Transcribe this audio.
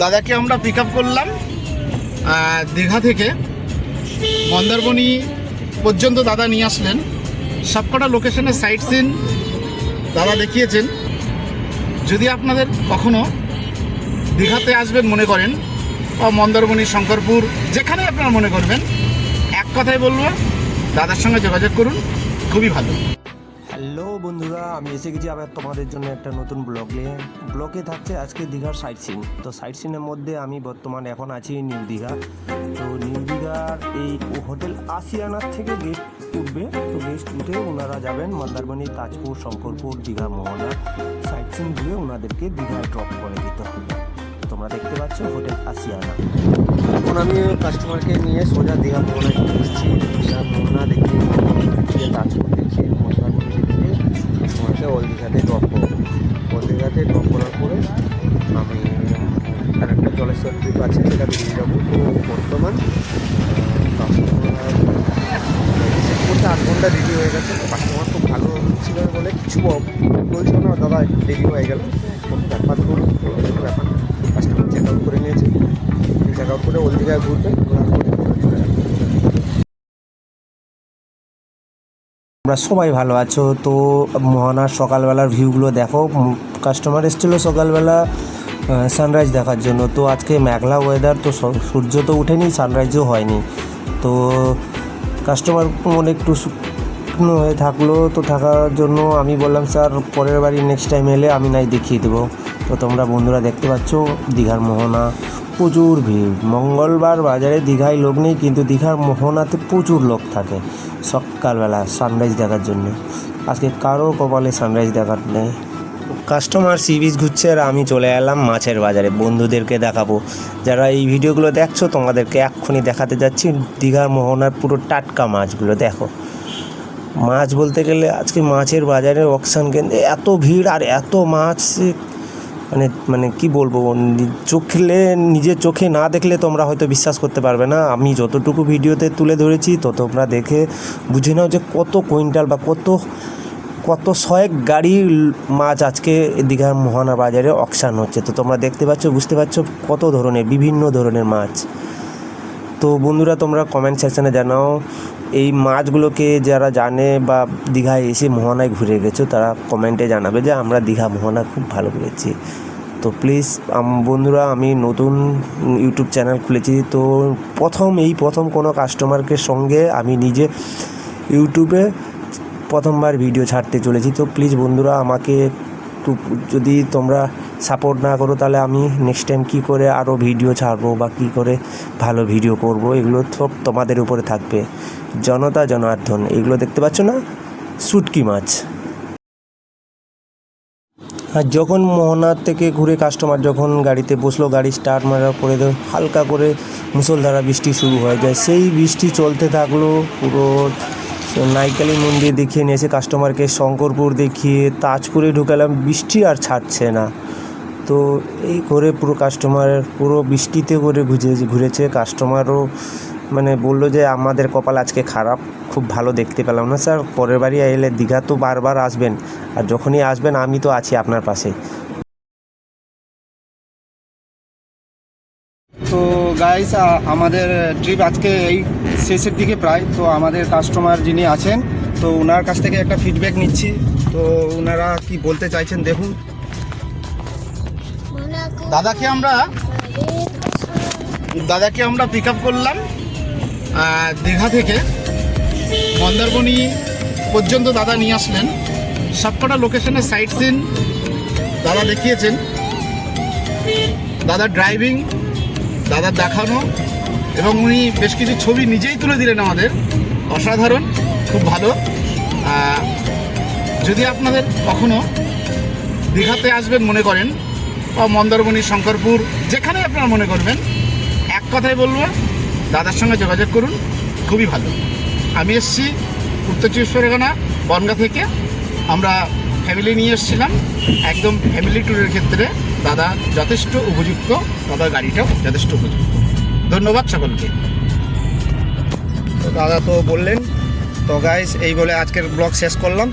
দাদাকে আমরা পিক করলাম দীঘা থেকে মন্দারমণি পর্যন্ত দাদা নিয়ে আসলেন। সবকটা লোকেশনের সাইট সিন দাদা দেখিয়েছেন। যদি আপনাদের কখনো দীঘাতে আসবেন মনে করেন, বা মন্দারমণি, শঙ্করপুর, যেখানে আপনারা মনে করবেন, এক কথাই বলব, দাদার সঙ্গে যোগাযোগ করুন, খুবই ভালো। হ্যালো বন্ধুরা, আমি এসে গেছি আবার তোমাদের জন্য একটা নতুন ব্লগে ব্লগে থাকছে আজকে দীঘার সাইট সিন তো সাইট সিনের মধ্যে আমি বর্তমানে এখন আছি নিউ দীঘা। তো নিউ দীঘার এই হোটেল আসিয়ানার থেকে গেস্ট উঠবে। তো গেস্ট উঠে ওনারা যাবেন মন্দারমণি, তাজপুর, শঙ্করপুর, দীঘা, মোহনা। সাইট সিন ঘুরে ওনাদেরকে দীঘায় ড্রপ করে দিতে হবে। তোমরা দেখতে পাচ্ছ হোটেল আসিয়ানা এখন আমি কাস্টমারকে নিয়ে সোজা দীঘা মোহনায় এসেছি দীঘা, মোহনা দেখি তাজপুর মন্দারমণি দেখিয়ে তোমাকে ওল দীঘাতে ড্রপ করব। ওল দীঘাতে ড্রপ করার পরে আমি আর আরেকটা জলেশ্বর ট্রিপ আছে, সেটা বেরিয়ে যাব। তো বর্তমান করতে আট ঘণ্টা রেডি হয়ে গেছে। কাস্টমার খুব ভালো ছিল বলে কিছু বলছিল না, দাদা, দেরি হয়ে গেল। ব্যাপার কোনো ব্যাপার কাস্টমার চেক আউট করে নিয়েছে। চেক আউট করে ওল দীঘায় ঘুরবে ঘোরার পরে চলে যাবে তোমরা সবাই ভালো আছো। তো মহানার সকালবেলার ভিউগুলো দেখো। কাস্টমার এসেছিল সকালবেলা সানরাইজ দেখার জন্য। তো আজকে মেঘলা ওয়েদার তো সূর্য তো ওঠেনি সানরাইজও হয়নি। তো কাস্টমার মনে একটু শুকনো হয়ে থাকল, তো থাকার জন্য আমি বললাম, স্যার, পরের বাড়ি নেক্সট টাইম এলে আমি নাই দেখিয়ে দেবো। তো তোমরা বন্ধুরা দেখতে পাচ্ছ, দীঘার মোহনা, প্রচুর ভিড়। মঙ্গলবার বাজারে দীঘায় লোক নেই, কিন্তু দীঘার মোহনাতে প্রচুর লোক থাকে সকালবেলা সানরাইজ দেখার জন্য। আজকে কারও কপালে সানরাইজ দেখার নেই। কাস্টমার সি বিচ ঘুরছে আর আমি চলে এলাম মাছের বাজারে। বন্ধুদেরকে দেখাবো। যারা এই ভিডিওগুলো দেখছ, তোমাদেরকে এক্ষুনি দেখাতে যাচ্ছি। দীঘার মোহনার পুরো টাটকা মাছগুলো, দেখো। মাছ বলতে গেলে আজকে মাছের বাজারে অকশান কেন্দ্রে এত ভিড় আর এত মাছ মানে মানে কি বলব চোখলে নিজের চোখে না দেখলে তোমরা হয়তো বিশ্বাস করতে পারবে না। আমি যতটুকু ভিডিওতে তুলে ধরেছি, তো তোমরা দেখে বুঝে নাও যে কত কুইন্টাল বা কত কত শয়েক গাড়ি মাছ আজকে দীঘার মোহনা বাজারে অকশান হচ্ছে। তো তোমরা দেখতে পাচ্ছ, বুঝতে পারছ কত ধরনের, বিভিন্ন ধরনের মাছ। তো বন্ধুরা, তোমরা কমেন্ট সেকশানে জানাও, এই মাছগুলোকে যারা জানে বা দীঘায় এসে মোহনায় ঘুরে গেছো, তারা কমেন্টে জানাবে যে আমরা দীঘা মোহনা খুব ভালো ঘুরেছি। তো প্লিজ বন্ধুরা, আমি নতুন ইউটিউব চ্যানেল খুলেছি, তো প্রথম, এই প্রথম কোনো কাস্টমারকে সঙ্গে আমি নিজে ইউটিউবে প্রথমবার ভিডিও ছাড়তে চলেছি। তো প্লিজ বন্ধুরা, আমাকে একটু যদি তোমরা সাপোর্ট না করো, তাহলে আমি নেক্সট টাইম কী করে আরও ভিডিও ছাড়বো বা কী করে ভালো ভিডিও করব, এগুলো সব তোমাদের উপরে থাকবে। জনতা জনার্দন, এগুলো দেখতে পাচ্ছ না? শুটকি মাছ। আর যখন মোহনার থেকে ঘুরে কাস্টমার যখন গাড়িতে বসল, গাড়ি স্টার্ট মারার পরে হালকা করে মুসলধারা বৃষ্টি শুরু হয়ে যায়। সেই বৃষ্টি চলতে থাকল পুরো নাইকালি মন্দির দেখিয়ে নিয়ে এসে কাস্টমারকে শঙ্করপুর দেখিয়ে তাজপুরে ঢুকালাম, বৃষ্টি আর ছাড়ছে না। তো এই করে পুরো কাস্টমার পুরো বৃষ্টিতে করে ঘুরে ঘুরেছে। কাস্টমারও মানে বলল যে, আমাদের কপাল আজকে খারাপ, খুব ভালো দেখতে পেলাম না স্যার পরের বাড়ি এলে দীঘা তো বারবার আসবেন। আর যখনই আসবেন, আমি তো আছি আপনার পাশে। তো গাইস আমাদের ট্রিপ আজকে এই শেষের দিকে প্রায়, তো আমাদের কাস্টমার যিনি আছেন, তো ওনার কাছ থেকে একটা ফিডব্যাক নিচ্ছি। তো ওনারা কি বলতে চাইছেন দেখুন। দাদাকে আমরা? দাদাকে আমরা পিক আপ করলাম দীঘা থেকে। মন্দারমণি পর্যন্ত দাদা নিয়ে আসলেন। সবকটা লোকেশনের সাইট সিন দাদা দেখিয়েছেন। দাদা ড্রাইভিং দাদা দেখানো। এবং উনি বেশ কিছু ছবি নিজেই তুলে দিলেন আমাদের। অসাধারণ, খুব ভালো। যদি আপনাদের কখনো দীঘাতে আসবেন মনে করেন, বা মন্দারমণি, শঙ্করপুর যেখানে আপনারা মনে করবেন, এক কথাই বলব, দাদার সঙ্গে যোগাযোগ করুন, খুবই ভালো। আমি এসছি উত্তর চব্বিশ পরগনা, বনগা থেকে। আমরা ফ্যামিলি নিয়ে এসেছিলাম, একদম ফ্যামিলি ট্যুরের ক্ষেত্রে। দাদা যথেষ্ট উপযুক্ত, দাদার গাড়িটাও যথেষ্ট উপযুক্ত। ধন্যবাদ সকলকে। তো দাদা তো বললেন তো গাইস এই বলে আজকের ব্লগ শেষ করলাম।